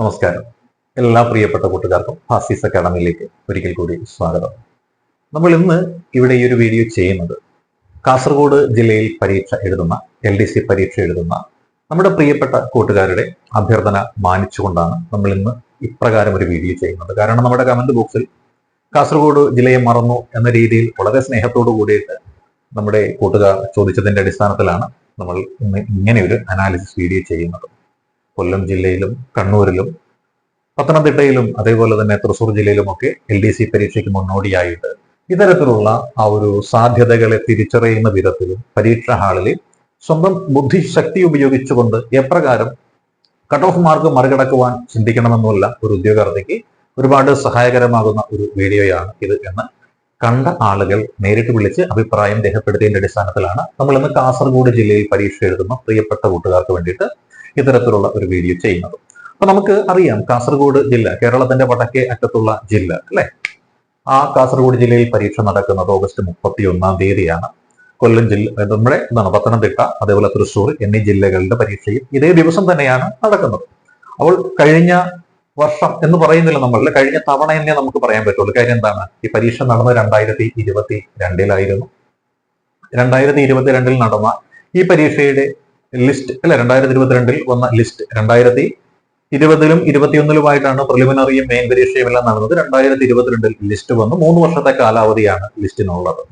നമസ്കാരം. എല്ലാ പ്രിയപ്പെട്ട കൂട്ടുകാർക്കും ഫാസിസ് അക്കാഡമിയിലേക്ക് ഒരിക്കൽ കൂടി സ്വാഗതം. നമ്മൾ ഇന്ന് ഇവിടെ ഈ ഒരു വീഡിയോ ചെയ്യുന്നത് കാസർഗോഡ് ജില്ലയിൽ പരീക്ഷ എഴുതുന്ന എൽ ഡി സി പരീക്ഷ എഴുതുന്ന നമ്മുടെ പ്രിയപ്പെട്ട കൂട്ടുകാരുടെ അഭ്യർത്ഥന മാനിച്ചുകൊണ്ടാണ് നമ്മൾ ഇന്ന് ഇപ്രകാരം ഒരു വീഡിയോ ചെയ്യുന്നത്. കാരണം നമ്മുടെ കമന്റ് ബോക്സിൽ കാസർഗോഡ് ജില്ലയെ മറന്നു എന്ന രീതിയിൽ വളരെ സ്നേഹത്തോടു കൂടിയിട്ട് നമ്മുടെ കൂട്ടുകാർ ചോദിച്ചതിന്റെ അടിസ്ഥാനത്തിലാണ് നമ്മൾ ഇന്ന് ഇങ്ങനെ ഒരു അനാലിസിസ് വീഡിയോ ചെയ്യുന്നത്. കൊല്ലം ജില്ലയിലും കണ്ണൂരിലും പത്തനംതിട്ടയിലും അതേപോലെ തന്നെ തൃശൂർ ജില്ലയിലുമൊക്കെ എൽ ഡി സി പരീക്ഷയ്ക്ക് മുന്നോടിയായിട്ട് ഇത്തരത്തിലുള്ള ആ ഒരു സാധ്യതകളെ തിരിച്ചറിയുന്ന വിധത്തിലും പരീക്ഷാ ഹാളിൽ സ്വന്തം ബുദ്ധിശക്തി ഉപയോഗിച്ചുകൊണ്ട് എപ്രകാരം കട്ട് ഓഫ് മാർക്ക് മറികടക്കുവാൻ ചിന്തിക്കണമെന്നുമല്ല ഒരു ഉദ്യോഗാർത്ഥിക്ക് ഒരുപാട് സഹായകരമാകുന്ന ഒരു വീഡിയോയാണ് ഇത് എന്ന് കണ്ട ആളുകൾ നേരിട്ട് വിളിച്ച് അഭിപ്രായം രേഖപ്പെടുത്തിയതിന്റെ അടിസ്ഥാനത്തിലാണ് നമ്മൾ ഇന്ന് കാസർഗോഡ് ജില്ലയിൽ പരീക്ഷ എഴുതുന്ന പ്രിയപ്പെട്ട കൂട്ടുകാർക്ക് വേണ്ടിയിട്ട് ഇത്തരത്തിലുള്ള ഒരു വീഡിയോ ചെയ്യുന്നത്. അപ്പൊ നമുക്ക് അറിയാം കാസർഗോഡ് ജില്ല കേരളത്തിന്റെ വടക്കേ അറ്റത്തുള്ള ജില്ല അല്ലെ? ആ കാസർഗോഡ് ജില്ലയിൽ പരീക്ഷ നടക്കുന്നത് ഓഗസ്റ്റ് മുപ്പത്തി ഒന്നാം തീയതിയാണ്. കൊല്ലം ജില്ല നമ്മുടെ എന്താണ് പത്തനംതിട്ട അതേപോലെ തൃശ്ശൂർ എന്നീ ജില്ലകളുടെ പരീക്ഷയും ഇതേ ദിവസം തന്നെയാണ് നടക്കുന്നത്. അപ്പോൾ കഴിഞ്ഞ വർഷം എന്ന് പറയുന്നില്ല നമ്മൾ കഴിഞ്ഞ തവണ തന്നെ നമുക്ക് പറയാൻ പറ്റുള്ളൂ. കാര്യം എന്താണ്? ഈ പരീക്ഷ നടന്നത് രണ്ടായിരത്തി ഇരുപത്തി രണ്ടിലായിരുന്നു രണ്ടായിരത്തി ഇരുപത്തിരണ്ടിൽ നടന്ന ഈ പരീക്ഷയുടെ ലിസ്റ്റ് അല്ലെ രണ്ടായിരത്തി ഇരുപത്തിരണ്ടിൽ വന്ന ലിസ്റ്റ്. രണ്ടായിരത്തി ഇരുപതിലും ഇരുപത്തിയൊന്നിലുമായിട്ടാണ് പ്രിലിമിനറിയും മെയിൻ പരീക്ഷയും എല്ലാം നടന്നത്. രണ്ടായിരത്തി ഇരുപത്തിരണ്ടിൽ ലിസ്റ്റ് വന്നു. മൂന്ന് വർഷത്തെ കാലാവധിയാണ് ലിസ്റ്റിനുള്ളത്.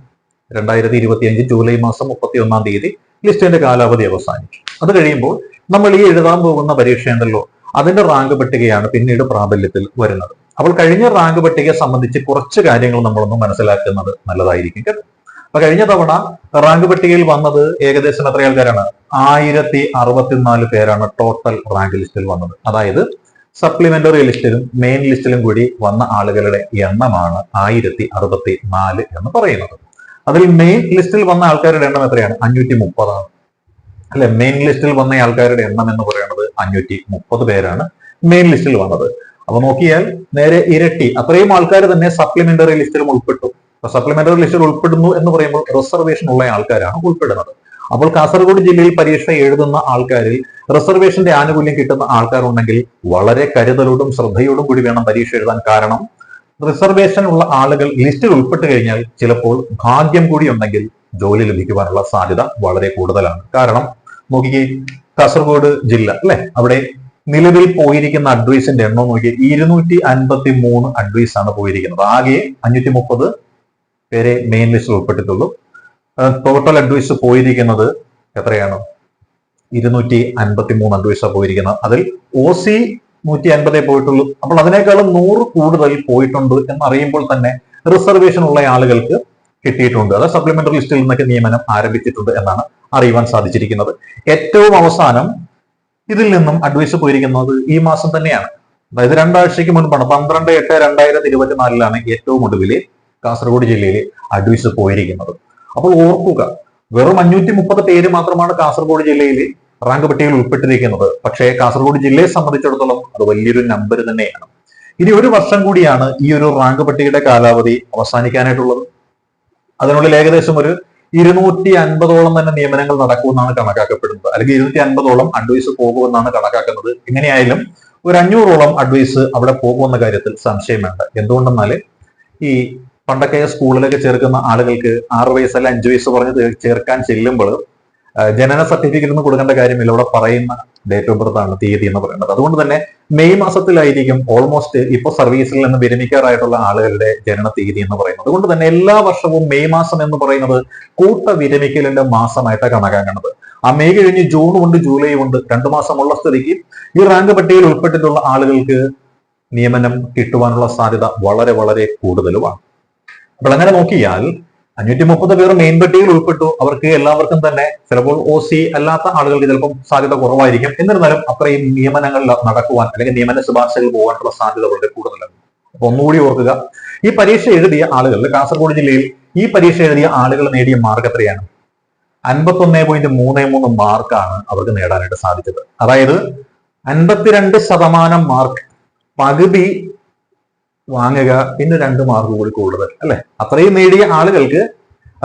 രണ്ടായിരത്തി ഇരുപത്തിയഞ്ച് ജൂലൈ മാസം മുപ്പത്തി ഒന്നാം തീയതി ലിസ്റ്റിന്റെ കാലാവധി അവസാനിച്ചു അത് കഴിയുമ്പോൾ നമ്മൾ ഈ എഴുതാൻ പോകുന്ന പരീക്ഷയുണ്ടല്ലോ അതിന്റെ റാങ്ക് പട്ടികയാണ് പിന്നീട് പ്രാബല്യത്തിൽ വരുന്നത്. അപ്പോൾ കഴിഞ്ഞ റാങ്ക് പട്ടികയെ സംബന്ധിച്ച് കുറച്ച് കാര്യങ്ങൾ നമ്മളൊന്ന് മനസ്സിലാക്കുന്നത് നല്ലതായിരിക്കും കേട്ടോ. അപ്പൊ കഴിഞ്ഞ തവണ റാങ്ക് പട്ടികയിൽ വന്നത് ഏകദേശം എത്ര ആൾക്കാരാണ്? ആയിരത്തി അറുപത്തിനാല് പേരാണ് ടോട്ടൽ റാങ്ക് ലിസ്റ്റിൽ വന്നത്. അതായത് സപ്ലിമെന്ററി ലിസ്റ്റിലും മെയിൻ ലിസ്റ്റിലും കൂടി വന്ന ആളുകളുടെ എണ്ണമാണ് ആയിരത്തി അറുപത്തി നാല് എന്ന് പറയുന്നത്. അതിൽ മെയിൻ ലിസ്റ്റിൽ വന്ന ആൾക്കാരുടെ എണ്ണം എത്രയാണ്? അഞ്ഞൂറ്റി മുപ്പതാണ്. അല്ലെ? മെയിൻ ലിസ്റ്റിൽ വന്ന ആൾക്കാരുടെ എണ്ണം എന്ന് പറയുന്നത് അഞ്ഞൂറ്റി മുപ്പത് പേരാണ് മെയിൻ ലിസ്റ്റിൽ വന്നത്. അപ്പൊ നോക്കിയാൽ നേരെ ഇരട്ടി. അത്രയും ആൾക്കാർ തന്നെ സപ്ലിമെന്ററി ലിസ്റ്റിലും ഉൾപ്പെട്ടു. സപ്ലിമെന്ററി ലിസ്റ്റിൽ ഉൾപ്പെടുന്നു എന്ന് പറയുമ്പോൾ റിസർവേഷൻ ഉള്ള ആൾക്കാരാണ് ഉൾപ്പെടുന്നത്. അപ്പോൾ കാസർഗോഡ് ജില്ലയിൽ പരീക്ഷ എഴുതുന്ന ആൾക്കാരിൽ റിസർവേഷന്റെ ആനുകൂല്യം കിട്ടുന്ന ആൾക്കാരുണ്ടെങ്കിൽ വളരെ കരുതലോടും ശ്രദ്ധയോടും കൂടി വേണം പരീക്ഷ എഴുതാൻ. കാരണം റിസർവേഷൻ ഉള്ള ആളുകൾ ലിസ്റ്റിൽ ഉൾപ്പെട്ട് കഴിഞ്ഞാൽ ചിലപ്പോൾ ഭാഗ്യം കൂടി ഉണ്ടെങ്കിൽ ജോലി ലഭിക്കുവാനുള്ള സാധ്യത വളരെ കൂടുതലാണ്. കാരണം നോക്കിക്കേ കാസർഗോഡ് ജില്ല അല്ലെ? അവിടെ നിലവിൽ പോയിരിക്കുന്ന അഡ്വൈസിന്റെ എണ്ണം നോക്കി ഇരുന്നൂറ്റി അൻപത്തി മൂന്ന് അഡ്വൈസ് ആണ് പോയിരിക്കുന്നത്. ആകെ അഞ്ഞൂറ്റി മുപ്പത് പേരെ മെയിൻ ലിസ്റ്റിൽ ഉൾപ്പെട്ടിട്ടുള്ളൂ. ടോട്ടൽ അഡ്വൈസ് പോയിരിക്കുന്നത് എത്രയാണ്? ഇരുന്നൂറ്റി അൻപത്തി മൂന്ന് അഡ്വൈസാണ് പോയിരിക്കുന്നത്. അതിൽ ഒ സി നൂറ്റി അൻപതേ പോയിട്ടുള്ളൂ. അപ്പോൾ അതിനേക്കാളും നൂറ് കൂടുതൽ പോയിട്ടുണ്ട് എന്നറിയുമ്പോൾ തന്നെ റിസർവേഷൻ ഉള്ള ആളുകൾക്ക് കിട്ടിയിട്ടുണ്ട്. അത് സപ്ലിമെന്ററി ലിസ്റ്റിൽ നിന്നൊക്കെ നിയമനം ആരംഭിച്ചിട്ടുണ്ട് എന്നാണ് അറിയുവാൻ സാധിച്ചിരിക്കുന്നത്. ഏറ്റവും അവസാനം ഇതിൽ നിന്നും അഡ്വൈസ് പോയിരിക്കുന്നത് ഈ മാസം തന്നെയാണ്. അതായത് രണ്ടാഴ്ചയ്ക്ക് മുൻപാണ്. പന്ത്രണ്ട് എട്ട് രണ്ടായിരത്തി ഇരുപത്തിനാലിലാണ് ഏറ്റവും ഒടുവിൽ കാസർഗോഡ് ജില്ലയിൽ അഡ്വൈസ് പോയിരിക്കുന്നത്. അപ്പോൾ ഓർക്കുക വെറും അഞ്ഞൂറ്റി മുപ്പത് പേര് മാത്രമാണ് കാസർഗോഡ് ജില്ലയിൽ റാങ്ക് പട്ടികയിൽ ഉൾപ്പെട്ടിരിക്കുന്നത്. പക്ഷേ കാസർഗോഡ് ജില്ലയെ സംബന്ധിച്ചിടത്തോളം അത് വലിയൊരു നമ്പർ തന്നെയാണ്. ഇനി ഒരു വർഷം കൂടിയാണ് ഈ ഒരു റാങ്ക് പട്ടികയുടെ കാലാവധി അവസാനിക്കാനായിട്ടുള്ളത്. അതിനുള്ളിൽ ഏകദേശം ഒരു ഇരുന്നൂറ്റി അൻപതോളം തന്നെ നിയമനങ്ങൾ നടക്കുമെന്നാണ് കണക്കാക്കപ്പെടുന്നത്. അല്ലെങ്കിൽ ഇരുന്നൂറ്റി അൻപതോളം അഡ്വൈസ് പോകുമെന്നാണ് കണക്കാക്കുന്നത്. എങ്ങനെയായാലും ഒരു അഞ്ഞൂറോളം അഡ്വൈസ് അവിടെ പോകുമെന്ന കാര്യത്തിൽ സംശയം വേണ്ട എന്തുകൊണ്ടെന്നാൽ ഈ പണ്ടൊക്കെ സ്കൂളിലൊക്കെ ചേർക്കുന്ന ആളുകൾക്ക് ആറ് വയസ്സ് അല്ല അഞ്ചു വയസ്സ് പറഞ്ഞ് ചേർക്കാൻ ചെല്ലുമ്പോൾ ജനന സർട്ടിഫിക്കറ്റ് ഒന്നും കൊടുക്കേണ്ട കാര്യമില്ല. അവിടെ പറയുന്ന ഡേറ്റ് ഓഫ് ബർത്ത് ആണ് തീയതി എന്ന് പറയുന്നത്. അതുകൊണ്ട് തന്നെ മെയ് മാസത്തിലായിരിക്കും ഓൾമോസ്റ്റ് ഇപ്പോൾ സർവീസിൽ നിന്ന് വിരമിക്കാറായിട്ടുള്ള ആളുകളുടെ ജനന തീയതി എന്ന് പറയുന്നത്. അതുകൊണ്ട് തന്നെ എല്ലാ വർഷവും മെയ് മാസം എന്ന് പറയുന്നത് കൂട്ട വിരമിക്കലിന്റെ മാസമായിട്ടാണ് കണക്കാക്കുന്നത്. ആ മെയ് കഴിഞ്ഞ് ജൂണും ഉണ്ട് ജൂലൈ ഉണ്ട് രണ്ടു മാസമുള്ള സ്ഥിതിക്ക് ഈ റാങ്ക് പട്ടികയിൽ ഉൾപ്പെട്ടിട്ടുള്ള ആളുകൾക്ക് നിയമനം കിട്ടുവാനുള്ള സാധ്യത വളരെ വളരെ കൂടുതലുമാണ്. അപ്പോൾ അങ്ങനെ നോക്കിയാൽ അഞ്ഞൂറ്റി മുപ്പത് പേർ മെയിൻ പട്ടികയിൽ ഉൾപ്പെട്ടു. അവർക്ക് എല്ലാവർക്കും തന്നെ ചിലപ്പോൾ ഒ സി അല്ലാത്ത ആളുകൾക്ക് ചിലപ്പോൾ സാധ്യത കുറവായിരിക്കും. എന്നിരുന്നാലും അത്രയും നിയമനങ്ങൾ നടക്കുവാൻ അല്ലെങ്കിൽ നിയമന ശുപാർശകൾ പോകാനുള്ള സാധ്യത വളരെ കൂടുതലാണ്. അപ്പൊ ഒന്നുകൂടി ഓർക്കുക ഈ പരീക്ഷ എഴുതിയ ആളുകൾ കാസർഗോഡ് ജില്ലയിൽ ഈ പരീക്ഷ എഴുതിയ ആളുകൾ നേടിയ മാർക്ക് എത്രയാണ്? അൻപത്തൊന്നേ പോയിന്റ് മൂന്ന് മൂന്ന് മാർക്കാണ് അവർക്ക് നേടാനായിട്ട് സാധിച്ചത്. അതായത് അൻപത്തിരണ്ട് ശതമാനം മാർക്ക് പകുതി വാങ്ങുക. പിന്നെ രണ്ട് മാർക്ക് കൂടി കൂടുതൽ അല്ലെ? അത്രയും നേടിയ ആളുകൾക്ക്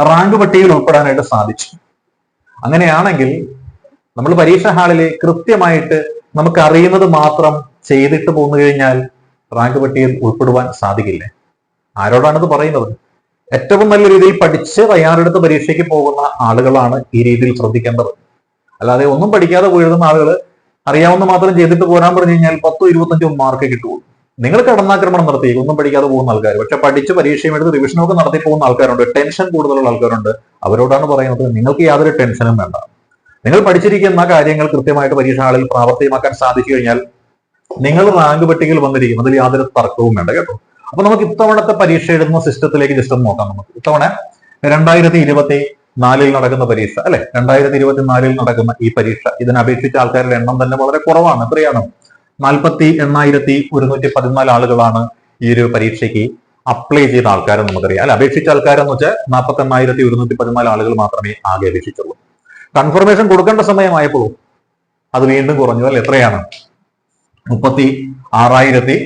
റാങ്ക് പട്ടികയിൽ ഉൾപ്പെടാനായിട്ട് സാധിച്ചു. അങ്ങനെയാണെങ്കിൽ നമ്മൾ പരീക്ഷാ ഹാളിൽ കൃത്യമായിട്ട് നമുക്ക് അറിയുന്നത് മാത്രം ചെയ്തിട്ട് പോന്നു കഴിഞ്ഞാൽ റാങ്ക് പട്ടികയിൽ ഉൾപ്പെടുവാൻ സാധിക്കില്ലേ? ആരോടാണിത് പറയുന്നത്? ഏറ്റവും നല്ല രീതിയിൽ പഠിച്ച് തയ്യാറെടുത്ത് പരീക്ഷയ്ക്ക് പോകുന്ന ആളുകളാണ് ഈ രീതിയിൽ ശ്രദ്ധിക്കേണ്ടത്. അല്ലാതെ ഒന്നും പഠിക്കാതെ പോയിരുന്ന ആളുകൾ അറിയാവുന്ന മാത്രം ചെയ്തിട്ട് പോരാൻ പറഞ്ഞു കഴിഞ്ഞാൽ പത്തോ ഇരുപത്തഞ്ചോ മാർക്ക് കിട്ടുള്ളൂ. നിങ്ങൾ കടന്നാക്രമണം നടത്തി ഒന്നും പഠിക്കാതെ പോകുന്ന ആൾക്കാർ പക്ഷെ പഠിച്ച് പരീക്ഷയും എടുത്ത് റിവിഷനൊക്കെ നടത്തി പോകുന്ന ആൾക്കാരുണ്ട് ടെൻഷൻ കൂടുതലുള്ള ആൾക്കാരുണ്ട്. അവരോടാണ് പറയുന്നത് നിങ്ങൾക്ക് യാതൊരു ടെൻഷനും വേണ്ട. നിങ്ങൾ പഠിച്ചിരിക്കുന്ന കാര്യങ്ങൾ കൃത്യമായിട്ട് പരീക്ഷ ഹാളിൽ പ്രാവർത്തികമാക്കാൻ സാധിച്ചു കഴിഞ്ഞാൽ നിങ്ങൾ റാങ്ക് പട്ടികയിൽ വന്നിരിക്കും അതിൽ യാതൊരു തർക്കവും വേണ്ട കേട്ടോ. അപ്പൊ നമുക്ക് ഇത്തവണത്തെ പരീക്ഷ എഴുതുന്ന സിസ്റ്റത്തിലേക്ക് ജസ്റ്റ് ഒന്ന് നോക്കാം നമുക്ക്. ഇത്തവണ രണ്ടായിരത്തി ഇരുപത്തി നാലിൽ നടക്കുന്ന പരീക്ഷ അല്ലെ? രണ്ടായിരത്തി ഇരുപത്തി നാലിൽ നടക്കുന്ന ഈ പരീക്ഷ ഇതിനെ അപേക്ഷിച്ച ആൾക്കാരുടെ എണ്ണം തന്നെ വളരെ കുറവാണ് എത്രയാണ്? നാൽപ്പത്തി എണ്ണായിരത്തി ഒരുന്നൂറ്റി പതിനാല് ആളുകളാണ് ഈ ഒരു പരീക്ഷയ്ക്ക് അപ്ലൈ ചെയ്ത ആൾക്കാരെന്ന് നമുക്കറിയാം. അല്ല അപേക്ഷിച്ച ആൾക്കാരെന്ന് വെച്ചാൽ നാൽപ്പത്തി എണ്ണായിരത്തി ഒരുന്നൂറ്റി പതിനാല് ആളുകൾ മാത്രമേ ആകെ അപേക്ഷിച്ചുള്ളൂ. കൺഫർമേഷൻ കൊടുക്കേണ്ട സമയമായപ്പോൾ അത് വീണ്ടും കുറഞ്ഞു. അല്ലെ എത്രയാണ്? മുപ്പത്തി ആറായിരത്തി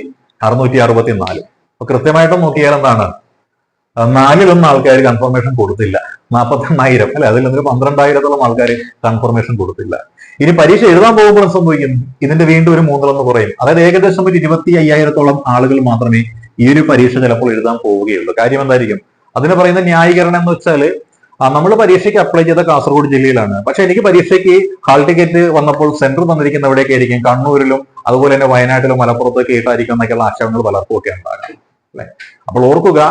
അറുന്നൂറ്റി അറുപത്തി നാല് അപ്പൊ കൃത്യമായിട്ട് നോക്കിയാൽ എന്താണ്? നാലിലൊന്നും ആൾക്കാർ കൺഫർമേഷൻ കൊടുത്തില്ല. നാൽപ്പത്തി എണ്ണായിരം അല്ലെ അതിൽ നിന്ന് പന്ത്രണ്ടായിരത്തോളം ആൾക്കാർ കൺഫർമേഷൻ കൊടുത്തില്ല. ഇനി പരീക്ഷ എഴുതാൻ പോകുമ്പോൾ സംഭവിക്കും. ഇതിന്റെ വീണ്ടും ഒരു മൂന്നിലൊന്ന് കുറയും അതായത് ഏകദേശം ഒരു ഇരുപത്തി അയ്യായിരത്തോളം ആളുകൾ മാത്രമേ ഈ ഒരു പരീക്ഷ ചിലപ്പോൾ എഴുതാൻ പോവുകയുള്ളൂ. കാര്യം എന്തായിരിക്കും? അതിന് പറയുന്ന ന്യായീകരണം എന്ന് വെച്ചാൽ നമ്മൾ പരീക്ഷയ്ക്ക് അപ്ലൈ ചെയ്ത കാസർഗോഡ് ജില്ലയിലാണ്. പക്ഷെ എനിക്ക് പരീക്ഷയ്ക്ക് ഹാൾ ടിക്കറ്റ് വന്നപ്പോൾ സെന്റർ തന്നിരിക്കുന്ന എവിടെയൊക്കെ ആയിരിക്കും? കണ്ണൂരിലും അതുപോലെ തന്നെ വയനാട്ടിലും മലപ്പുറത്തൊക്കെ ആയിട്ടായിരിക്കും എന്നൊക്കെയുള്ള ആശയങ്ങൾ പലർക്കും ഒക്കെ ഉണ്ടാകും. അല്ലെ? അപ്പോൾ ഓർക്കുക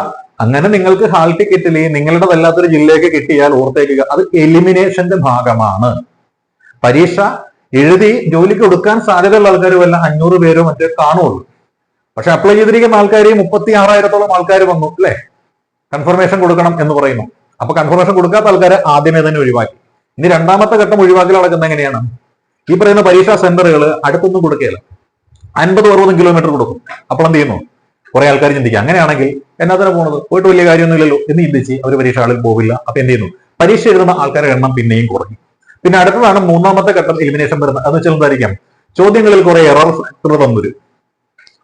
അങ്ങനെ നിങ്ങൾക്ക് ഹാൾ ടിക്കറ്റിൽ നിങ്ങളുടേതല്ലാത്തൊരു ജില്ലയൊക്കെ കിട്ടിയാൽ ഓർത്തേക്കുക അത് എലിമിനേഷന്റെ ഭാഗമാണ്. പരീക്ഷ എഴുതി ജോലിക്ക് കൊടുക്കാൻ സാധ്യതയുള്ള ആൾക്കാർ വല്ല അഞ്ഞൂറ് പേരോ മറ്റോ കാണുള്ളൂ. പക്ഷെ അപ്ലൈ ചെയ്തിരിക്കുന്ന ആൾക്കാർ മുപ്പത്തി ആറായിരത്തോളം ആൾക്കാർ വന്നു അല്ലെ? കൺഫർമേഷൻ കൊടുക്കണം എന്ന് പറയുന്നു. അപ്പൊ കൺഫർമേഷൻ കൊടുക്കാത്ത ആൾക്കാരെ ആദ്യമേ തന്നെ ഒഴിവാക്കി. ഇനി രണ്ടാമത്തെ ഘട്ടം ഒഴിവാക്കൽ നടക്കുന്നത് എങ്ങനെയാണ്? ഈ പറയുന്ന പരീക്ഷാ സെന്ററുകൾ അടുത്തൊന്നും കൊടുക്കുകയില്ല അൻപത് അറുപതും കിലോമീറ്റർ കൊടുക്കും. അപ്പോൾ എന്ത് ചെയ്യുന്നു? കുറെ ആൾക്കാർ ചിന്തിക്കുക അങ്ങനെയാണെങ്കിൽ എന്നാ പോകുന്നത് പോയിട്ട് വലിയ കാര്യമൊന്നുമില്ലല്ലോ എന്ന് ചിന്തിച്ച് അവർ പരീക്ഷ ആളിൽ പോവില്ല. അപ്പൊ എന്ത് ചെയ്യുന്നു? പരീക്ഷ എഴുതുന്ന ആൾക്കാരുടെ എണ്ണം പിന്നെയും കുറഞ്ഞു. പിന്നെ അടുത്തതാണ് മൂന്നാമത്തെ ഘട്ടം എലിമിനേഷൻ വരുന്നത്. എന്ന് വെച്ചാൽ എന്തായിരിക്കാം? ചോദ്യങ്ങളിൽ കുറെ എറർ ഫാക്ടർ തന്നൊരു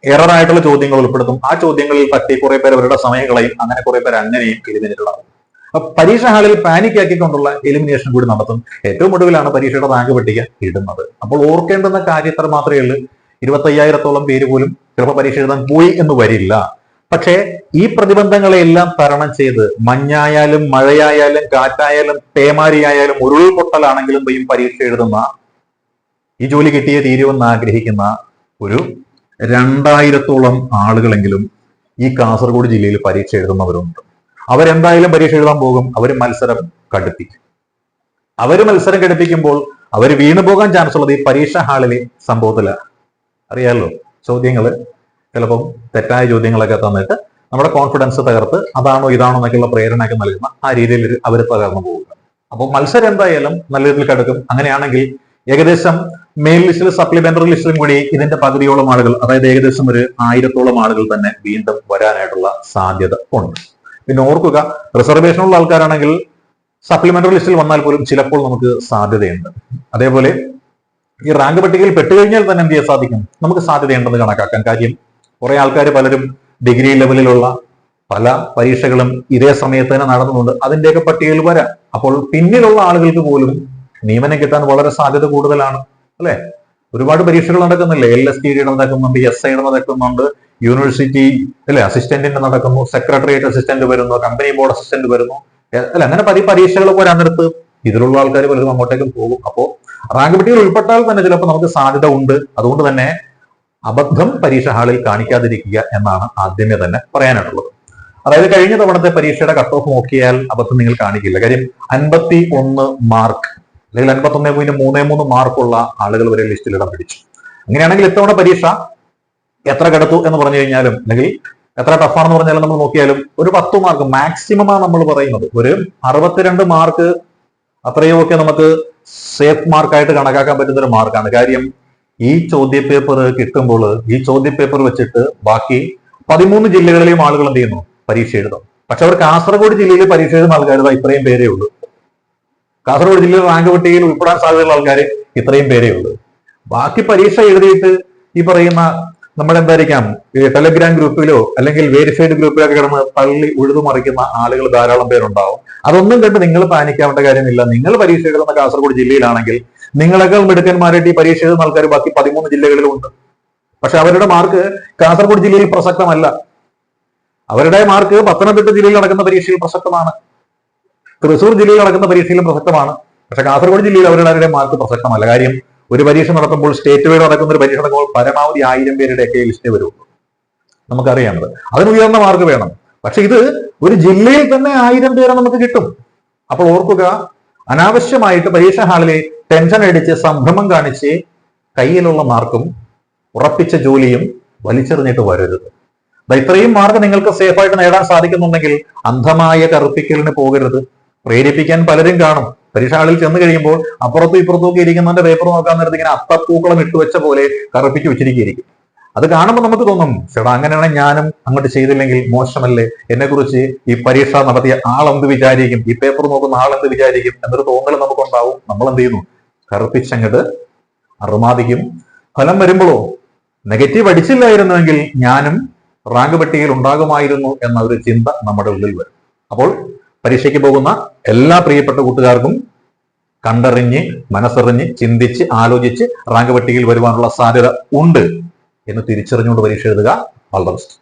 എറർ ആയിട്ടുള്ള ചോദ്യങ്ങൾ ഉൾപ്പെടുത്തും. ആ ചോദ്യങ്ങളിൽ തട്ടി കുറെ പേർ അവരുടെ സമയം കളയും. അങ്ങനെ കുറെ പേർ അങ്ങനെയും എലിമിനേറ്റഡ് അപ്പൊ പരീക്ഷ ഹാളിൽ പാനിക് ആക്കിക്കൊണ്ടുള്ള എലിമിനേഷൻ കൂടി നടത്തും. ഏറ്റവും ഒടുവിലാണ് പരീക്ഷയുടെ റാങ്ക് പട്ടിക ഇടുന്നത്. അപ്പോൾ ഓർക്കേണ്ടുന്ന കാര്യത്തിൽ മാത്രമേ ഉള്ളൂ. ഇരുപത്തയ്യായിരത്തോളം പേര് പോലും ചിലപ്പോൾ പരീക്ഷ എഴുതാൻ പോയി എന്ന് വരില്ല. പക്ഷേ ഈ പ്രതിബന്ധങ്ങളെല്ലാം തരണം ചെയ്ത് മഞ്ഞായാലും മഴയായാലും കാറ്റായാലും പേമാരിയായാലും ഉരുൾപൊട്ടലാണെങ്കിലും പോയി പരീക്ഷ എഴുതുന്ന ഈ ജോലി കിട്ടിയേ തീരുമെന്ന് ആഗ്രഹിക്കുന്ന ഒരു രണ്ടായിരത്തോളം ആളുകളെങ്കിലും ഈ കാസർഗോഡ് ജില്ലയിൽ പരീക്ഷ എഴുതുന്നവരുണ്ട്. അവരെന്തായാലും പരീക്ഷ എഴുതാൻ പോകും അവർ മത്സരം കടുപ്പിക്കും. അവർ മത്സരം ഘടിപ്പിക്കുമ്പോൾ അവർ വീണുപോകാൻ ചാൻസ് ഉള്ളത് ഈ പരീക്ഷ ഹാളിലെ സംഭവത്തിലാണ്. അറിയാലോ ചോദ്യങ്ങൾ ചിലപ്പം തെറ്റായ ചോദ്യങ്ങളൊക്കെ തന്നിട്ട് നമ്മുടെ കോൺഫിഡൻസ് തകർത്ത് അതാണോ ഇതാണോ എന്നൊക്കെയുള്ള പ്രേരണയൊക്കെ നൽകുന്ന ആ രീതിയിൽ അവർ തകർന്നു പോവുക അപ്പോൾ മത്സരം എന്തായാലും നല്ല രീതിയിൽ കിടക്കും. അങ്ങനെയാണെങ്കിൽ ഏകദേശം മെയിൻ ലിസ്റ്റിൽ സപ്ലിമെന്ററി ലിസ്റ്റിലും കൂടി ഇതിന്റെ പകുതിയോളം ആളുകൾ അതായത് ഏകദേശം ഒരു ആയിരത്തോളം ആളുകൾ തന്നെ വീണ്ടും വരാനായിട്ടുള്ള സാധ്യത ഉണ്ട്. പിന്നെ ഓർക്കുക റിസർവേഷനുള്ള ആൾക്കാരാണെങ്കിൽ സപ്ലിമെന്ററി ലിസ്റ്റിൽ വന്നാൽ പോലും ചിലപ്പോൾ നമുക്ക് സാധ്യതയുണ്ട്. അതേപോലെ ഈ റാങ്ക് പട്ടികയിൽ പെട്ടുകഴിഞ്ഞാൽ തന്നെ എന്ത് ചെയ്യാൻ സാധിക്കും? നമുക്ക് സാധ്യതയുണ്ടെന്ന് കണക്കാക്കാൻ കാര്യം കുറെ ആൾക്കാർ പലരും ഡിഗ്രി ലെവലിലുള്ള പല പരീക്ഷകളും ഇതേ സമയത്ത് തന്നെ നടന്നുകൊണ്ട് അതിന്റെയൊക്കെ പട്ടികയിൽ വരാം. അപ്പോൾ പിന്നിലുള്ള ആളുകൾക്ക് പോലും നിയമനം കിട്ടാൻ വളരെ സാധ്യത കൂടുതലാണ് അല്ലെ? ഒരുപാട് പരീക്ഷകൾ നടക്കുന്നില്ലേ? എൽ എസ് ടി നടക്കുന്നുണ്ട് എസ് ഐ നടക്കുന്നുണ്ട് യൂണിവേഴ്സിറ്റി അല്ലെ അസിസ്റ്റന്റിന്റെ നടക്കുന്നു സെക്രട്ടേറിയറ്റ് അസിസ്റ്റന്റ് വരുന്നു കമ്പനി ബോർഡ് അസിസ്റ്റന്റ് വരുന്നു. അല്ലെ അങ്ങനെ പല പരീക്ഷകൾ വരാൻ ഇതിലുള്ള ആൾക്കാർ പലരും അങ്ങോട്ടേക്കും പോകും. അപ്പോ റാങ്ക് പട്ടികയിൽ ഉൾപ്പെട്ടാൽ തന്നെ ചിലപ്പോൾ നമുക്ക് സാധ്യത ഉണ്ട്. അതുകൊണ്ട് തന്നെ അബദ്ധം പരീക്ഷ ഹാളിൽ കാണിക്കാതിരിക്കുക എന്നാണ് ആദ്യമേ തന്നെ പറയാനുള്ളത്. അതായത് കഴിഞ്ഞ തവണത്തെ പരീക്ഷയുടെ കട്ട് ഓഫ് നോക്കിയാൽ അബദ്ധം നിങ്ങൾ കാണിക്കില്ല. കാര്യം അൻപത്തി ഒന്ന് മാർക്ക് അല്ലെങ്കിൽ അൻപത്തി ഒന്നേ പോയിന്റ് മൂന്ന് മൂന്ന് മാർക്കുള്ള ആളുകൾ വരെ ലിസ്റ്റിൽ ഇടം പിടിച്ചു. അങ്ങനെയാണെങ്കിൽ ഇത്തവണ പരീക്ഷ എത്ര കടത്തു എന്ന് പറഞ്ഞു കഴിഞ്ഞാലും അല്ലെങ്കിൽ എത്ര ടഫാണെന്ന് പറഞ്ഞാലും നമ്മൾ നോക്കിയാലും ഒരു പത്ത് മാർക്ക് മാക്സിമം ആണ് നമ്മൾ പറയുന്നത്. ഒരു അറുപത്തിരണ്ട് മാർക്ക് അത്രയുമൊക്കെ നമുക്ക് സേഫ് മാർക്കായിട്ട് കണക്കാക്കാൻ പറ്റുന്ന ഒരു മാർക്കാണ് കാര്യം ഈ ചോദ്യപേപ്പർ കിട്ടുമ്പോൾ ഈ ചോദ്യപേപ്പർ വെച്ചിട്ട് ബാക്കി പതിമൂന്ന് ജില്ലകളിലെയും ആളുകൾ എന്ത് ചെയ്യുന്നു? പരീക്ഷ എഴുതും. പക്ഷെ അവർ കാസർഗോഡ് ജില്ലയിൽ പരീക്ഷ എഴുതുന്ന ആൾക്കാർ ഇത്രയും പേരേ ഉള്ളൂ. കാസർഗോഡ് ജില്ലയിൽ റാങ്ക് പട്ടികയിൽ ഉൾപ്പെടാൻ സാധ്യതയുള്ള ആൾക്കാർ ഇത്രയും പേരേ ഉള്ളൂ. ബാക്കി പരീക്ഷ എഴുതിയിട്ട് ഈ പറയുന്ന നമ്മുടെ എന്തായിരിക്കാം? ടെലഗ്രാം ഗ്രൂപ്പിലോ അല്ലെങ്കിൽ വേരിഫൈഡ് ഗ്രൂപ്പിലൊക്കെ കിടന്ന് തള്ളി ഉഴുതു മറിക്കുന്ന ആളുകൾ ധാരാളം പേരുണ്ടാവും. അതൊന്നും കണ്ട് നിങ്ങൾ പാനിക്കാവേണ്ട കാര്യമില്ല. നിങ്ങൾ പരീക്ഷ എഴുതുന്ന കാസർഗോഡ് ജില്ലയിലാണെങ്കിൽ നിങ്ങളെക്കാൾ മിടുക്കന്മാരായിട്ട് ഈ പരീക്ഷ എഴുതുന്ന ആൾക്കാർ ബാക്കി പതിമൂന്ന് ജില്ലകളിലുണ്ട് പക്ഷെ അവരുടെ മാർക്ക് കാസർഗോഡ് ജില്ലയിൽ പ്രസക്തമല്ല. അവരുടെ മാർക്ക് പത്തനംതിട്ട ജില്ലയിൽ നടക്കുന്ന പരീക്ഷയിൽ പ്രസക്തമാണ്. തൃശൂർ ജില്ലയിൽ നടക്കുന്ന പരീക്ഷയിലും പ്രസക്തമാണ്. പക്ഷെ കാസർഗോഡ് ജില്ലയിൽ അവരുടെ മാർക്ക് പ്രസക്തമല്ല. കാര്യം ഒരു പരീക്ഷ നടത്തുമ്പോൾ സ്റ്റേറ്റ് വൈഡ് നടക്കുന്ന ഒരു പരീക്ഷ നടക്കുമ്പോൾ പരമാവധി ആയിരം പേരുടെ ഒക്കെ ലിസ്റ്റേ വരുള്ളൂ നമുക്കറിയാമത് അതിന് ഉയർന്ന മാർക്ക് വേണം. പക്ഷെ ഇത് ഒരു ജില്ലയിൽ തന്നെ ആയിരം പേരെ നമുക്ക് കിട്ടും. അപ്പോൾ ഓർക്കുക അനാവശ്യമായിട്ട് പരീക്ഷാ ഹാളിലെ ടെൻഷൻ അടിച്ച് സംഭ്രമം കാണിച്ച് കയ്യിലുള്ള മാർക്കും ഉറപ്പിച്ച ജോലിയും വലിച്ചെറിഞ്ഞിട്ട് വരരുത്. ഇത്രയും മാർക്ക് നിങ്ങൾക്ക് സേഫായിട്ട് നേടാൻ സാധിക്കുന്നുണ്ടെങ്കിൽ അന്ധമായ കറുപ്പിക്കലിന് പോകരുത്. പ്രേരിപ്പിക്കാൻ പലരും കാണും. പരീക്ഷാളിൽ ചെന്ന് കഴിയുമ്പോൾ അപ്പുറത്തും ഇപ്പുറത്തും ഒക്കെ ഇരിക്കുന്നതിന്റെ പേപ്പർ നോക്കാൻ നേരത്ത് ഇങ്ങനെ അത്തപ്പൂക്കളം ഇട്ട് വെച്ച പോലെ കറുപ്പിച്ച് വെച്ചിരിക്കുകയായിരിക്കും. അത് കാണുമ്പോൾ നമുക്ക് തോന്നും ചേട്ടാ അങ്ങനെയാണെങ്കിൽ ഞാനും അങ്ങോട്ട് ചെയ്തില്ലെങ്കിൽ മോശമല്ലേ? എന്നെ കുറിച്ച് ഈ പരീക്ഷ നടത്തിയ ആളെന്ത് വിചാരിക്കും? ഈ പേപ്പർ നോക്കുന്ന ആളെന്ത് വിചാരിക്കും? എന്നൊരു തോന്നൽ നമുക്കുണ്ടാവും. നമ്മൾ എന്ത് ചെയ്യുന്നു? കറുപ്പിച്ചങ്ങോട്ട് അറുമാദിക്കും. ഫലം വരുമ്പോഴോ നെഗറ്റീവ് അടിച്ചില്ലായിരുന്നുവെങ്കിൽ ഞാനും റാങ്ക് പട്ടികയിൽ ഉണ്ടാകുമായിരുന്നു എന്ന ഒരു ചിന്ത നമ്മുടെ ഉള്ളിൽ വരും. അപ്പോൾ പരീക്ഷയ്ക്ക് പോകുന്ന എല്ലാ പ്രിയപ്പെട്ട കൂട്ടുകാർക്കും കണ്ടറിഞ്ഞ് മനസ്സറിഞ്ഞ് ചിന്തിച്ച് ആലോചിച്ച് റാങ്ക് പട്ടികയിൽ വരുവാനുള്ള സാധ്യത ഉണ്ട് എന്ന് തിരിച്ചറിഞ്ഞുകൊണ്ട് പരീക്ഷ എഴുതുക. All the best